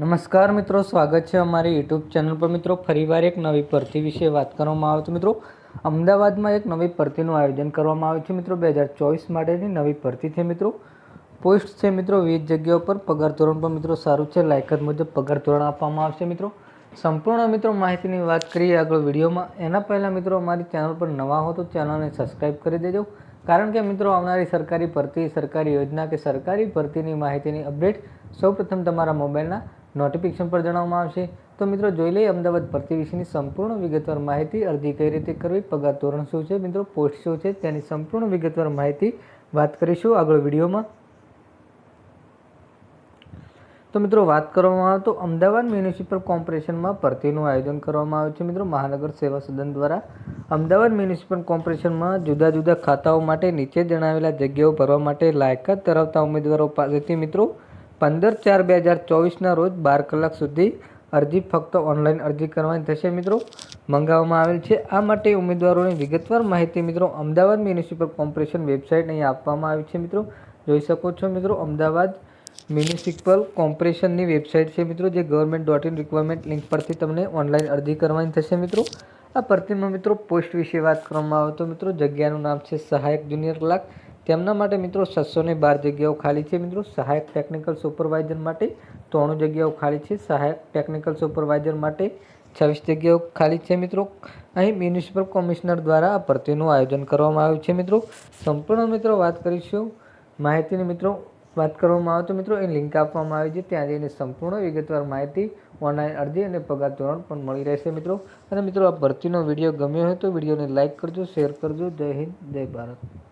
નમસ્કાર મિત્રો, સ્વાગત છે અમારી યુટ્યુબ ચેનલ પર. મિત્રો, ફરીવાર એક નવી ભરતી વિશે વાત કરવામાં આવે છે મિત્રો, અમદાવાદમાં એક નવી ભરતીનું આયોજન કરવામાં આવ્યું છે. મિત્રો, બે હજાર ચોવીસ માટેની નવી ભરતી છે મિત્રો. પોસ્ટ છે મિત્રો વિવિધ જગ્યાઓ પર પગાર ધોરણ પણ મિત્રો સારું છે. લાયકાત મુજબ પગાર ધોરણ આપવામાં આવશે મિત્રો. સંપૂર્ણ મિત્રો માહિતીની વાત કરીએ આગળ વિડીયોમાં. એના પહેલાં મિત્રો, અમારી ચેનલ પર નવા હો તો ચેનલને સબસ્ક્રાઈબ કરી દેજો. કારણ કે મિત્રો, આવનારી સરકારી ભરતી, સરકારી યોજના કે સરકારી ભરતીની માહિતીની અપડેટ સૌપ્રથમ તમારા મોબાઈલના નોટિફિકેશન પર જણાવવામાં આવશે. તો મિત્રો, જોઈ લઈએ અમદાવાદ ભરતી વિશેની સંપૂર્ણ વિગતવાર માહિતી. અરજી કઈ રીતે કરવી, પગાર ધોરણ શું છે? મિત્રો, પોસ્ટ શું છે? તેની સંપૂર્ણ વિગતવાર માહિતી વાત કરીશું આગળ વિડીયોમાં. તો મિત્રો, વાત કરવામાં આવે તો અમદાવાદ મ્યુનિસિપલ કોર્પોરેશનમાં ભરતીનું આયોજન કરવામાં આવ્યું છે. મિત્રો, મહાનગર સેવા સદન દ્વારા અમદાવાદ મ્યુનિસિપલ કોર્પોરેશનમાં જુદા જુદા ખાતાઓ માટે નીચે જણાવેલા જગ્યાઓ ભરવા માટે લાયકાત ધરાવતા ઉમેદવારો પાસેથી મિત્રો પંદર ચાર બે હજાર ચોવીસના રોજ બાર કલાક સુધી અરજી ફક્ત ઓનલાઈન અરજી કરવાની થશે મિત્રો. મંગાવવામાં આવેલ છે. આ માટે ઉમેદવારોની વિગતવાર માહિતી મિત્રો અમદાવાદ મ્યુનિસિપલ કોર્પોરેશન વેબસાઇટ અહીં આપવામાં આવી છે મિત્રો. જોઈ શકો છો મિત્રો, અમદાવાદ મ્યુનિસિપલ કોર્પોરેશનની વેબસાઇટ છે મિત્રો, જે government dot in requirement link પરથી તમને ઓનલાઈન અરજી કરવાની થશે મિત્રો. આ ભરતીમાં મિત્રો, પોસ્ટ વિશે વાત કરવામાં આવે તો મિત્રો, જગ્યાનું નામ છે સહાયક જુનિયર ક્લાર્ક તેમના માટે મિત્રો છસો ને બાર જગ્યાઓ ખાલી છે મિત્રો. સહાયક ટેકનિકલ સુપરવાઇઝર માટે ત્રણું જગ્યાઓ ખાલી છે. સહાયક ટેકનિકલ સુપરવાઇઝર માટે છવ્વીસ જગ્યાઓ ખાલી છે મિત્રો. અહીં મ્યુનિસિપલ કમિશનર દ્વારા આ ભરતીનું આયોજન કરવામાં આવ્યું છે મિત્રો. સંપૂર્ણ મિત્રો વાત કરીશું. માહિતીની મિત્રો વાત કરવામાં આવે તો મિત્રો એ લિંક આપવામાં આવી છે. ત્યાં જઈને સંપૂર્ણ વિગતવાર માહિતી ઓનલાઈન અરજી અને પગાર ધોરણ પણ મળી રહેશે મિત્રો. અને મિત્રો આ ભરતીનો વીડિયો ગમ્યો હોય તો વિડીયોને લાઇક કરજો શેર કરજો. જય હિન્દ, જય ભારત.